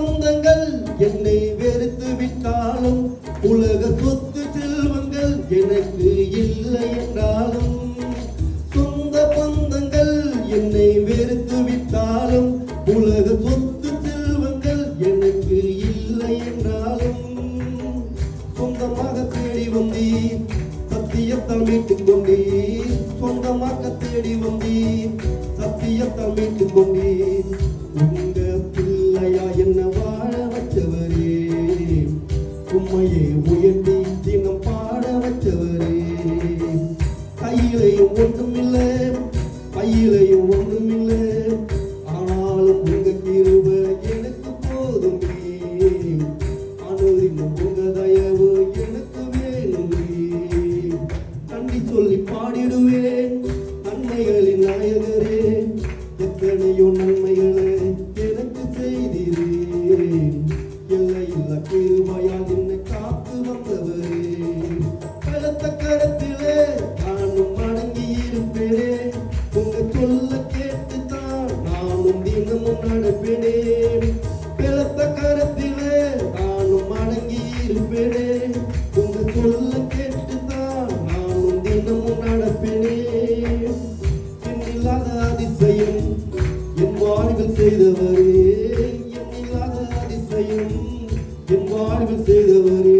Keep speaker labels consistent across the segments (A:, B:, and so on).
A: சொந்தங்கள் என்னை வெறுத்து விட்டாலும் உலக சொத்து செல்வங்கள் எனக்கு இல்லை என்றாலும் சொந்த பந்தங்கள் என்னை வெறுத்து விட்டாலும் உலக சொத்து செல்வங்கள் எனக்கு இல்லை என்றாலும் சொந்தமாக தேடி வந்தீர் சத்தியத்தால் மீட்டுக் கொண்டீர். சொந்தமாக தேடி வந்தீர் சத்தியத்தால் மீட்டுக் கொண்டீர். உண்மையை உயர்த்தி தினம் பாட வச்சவரே. கையிலையும் ஒன்றுமில்லை பையிலையும் ஒன்றுமில்லை ஆனாலும் உங்க கிருப எனக்கு போதும். அனுதினம் உங்க தயவு எனக்கு வேணும். நன்றி சொல்லி பாடிடுவேன் நன்மைகளின் நாயகரே. எத்தனையோ நன்மைகளை எனக்கு செய்தீரேன் எல்லையில் கிருப சொல்ல கேட்டுத்தான் நானும் தினமும் நடப்பேனே பிளத்த கரத்திலே நானும் அடங்கி இருப்பேனே உங்க சொல்ல கேட்டுத்தான் நானும் தினமும் நடப்பேனே எண்ணில்லாத அதிசயம் என் வாழ்வில் செய்தவரே எண்ணில்லாத அதிசயம் என் வாழ்வில் செய்தவரே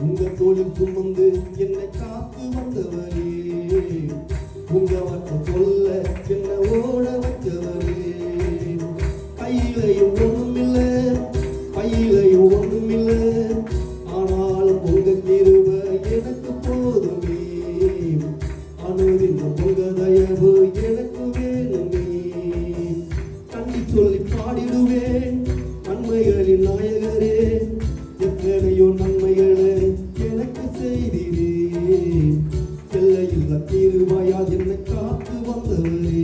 A: உங்க தோளில் சுமந்து என்னை காத்து வந்தவரே. உங்க வட்டம் சொல்ல என்ன ஓட வச்சவரே. திருவாயா என்ன காத்து வந்தவரே